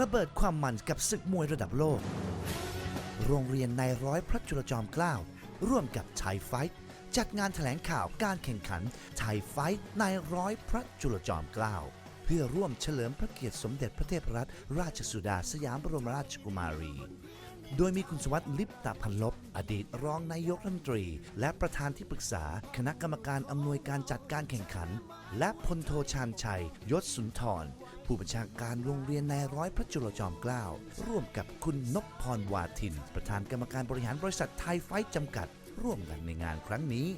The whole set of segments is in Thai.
ระเบิดความมันกับศึกมวยระดับโลก โรงเรียนนายร้อยพระจุลจอมเกล้า ร่วมกับไทยไฟท์จัดงานแถลงข่าวการแข่งขันไทยไฟท์นายร้อยพระจุลจอมเกล้า เพื่อร่วมเฉลิมพระเกียรติสมเด็จพระเทพรัตนราชสุดาสยามบรมราชกุมารี โดยมีคุณสวัสดิ์ลิปตาพันลบ อดีตรองนายกรัฐมนตรี และประธานที่ปรึกษา คณะกรรมการอำนวยการจัดการแข่งขัน และพลโทชาญชัย ยศสุนทร ผู้บัญชาการโรงเรียนนายร้อยพระจุลจอมเกล้าร่วมกับคุณนพพรวาทิน ประธานกรรมการบริหารบริษัทไทยไฟท์จำกัด ร่วมกันในงานครั้งนี้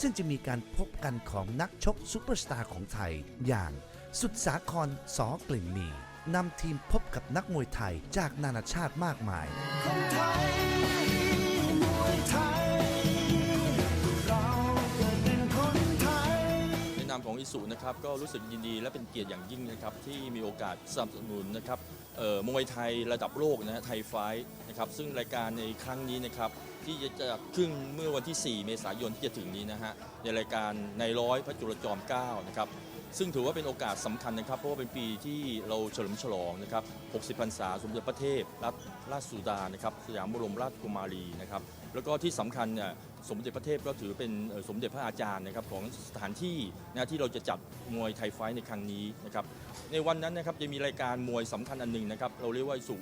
ซึ่งจะมีการพบกันของนักชกซูเปอร์สตาร์ของไทยอย่างสุดสาครสอกลิ่นมี นำทีมพบกับนักมวยไทยจากนานาชาติมากมายนาเกิดเป็นคนไทยในนามของอิสุนะครับก็รู้สึกยินดีและเป็นเกียรติอย่างยิ่งนะครับที่มีโอกาสสนับสนุนนะครับเอ่อมวยไทยระดับโลกนะฮะไทยไฟท์นะครับซึ่งรายการในครั้งนี้นะครับ ที่จะจัดขึ้นเมื่อวันที่ 4 เมษายนที่จะถึงนี้นะฮะในรายการในร้อยพระจุลจอมเกล้านะครับซึ่งถือว่าเป็นโอกาสสำคัญนะครับ เพราะว่าเป็นปีที่เราเฉลิมฉลองนะครับ 60 พรรษาสมเด็จพระเทพรัตนราชสุดานะครับสยามบรมราชกุมารีนะครับ แล้วก็ที่สำคัญเนี่ยสมเด็จพระเทพก็ถือเป็นสมเด็จพระอาจารย์นะครับของสถานที่นะที่เราจะจัดมวยไทยไฟในครั้งนี้นะครับในวันนั้นนะครับจะมีรายการมวยสำคัญอันหนึ่งนะครับ เราเรียกว่าสุ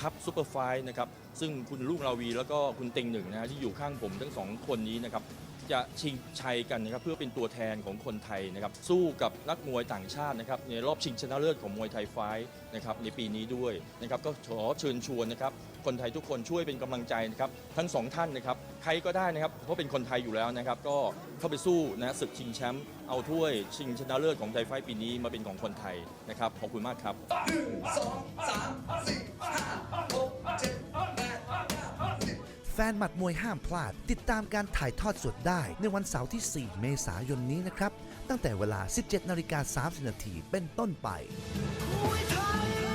คัพซูเปอร์ไฟนะครับซึ่งคุณลูกราวีแล้วก็คุณเต็งหนึ่งนะฮะที่อยู่ข้างผมทั้งสองคนนี้นะครับจะชิงชัยกันนะครับเพื่อเป็นตัวแทนของคนไทยนะครับสู้กับนักมวยต่างชาตินะครับในรอบชิงชนะเลิศของมวยไทยไฟท์นะครับในปีนี้ด้วยนะครับก็ขอเชิญชวนนะครับคนไทยทุกคนช่วยเป็นกำลังใจนะครับทั้งสองท่านนะครับใครก็ได้นะครับเพราะเป็นคนไทยอยู่แล้วนะครับก็เข้าไปสู้นะศึกชิงแชมป์เอาถ้วยชิงชนะเลิศของไทยไฟท์ปีนี้มาเป็นของคนไทยนะครับขอบคุณมากครับแฟนหมัดมวยห้ามพลาด ติดตามการถ่ายทอดสดได้ในวันเสาร์ที่ 4 เมษายนนี้นะครับ ตั้งแต่เวลา 17นาฬิกา30นาทีเป็นต้นไปมวยไทย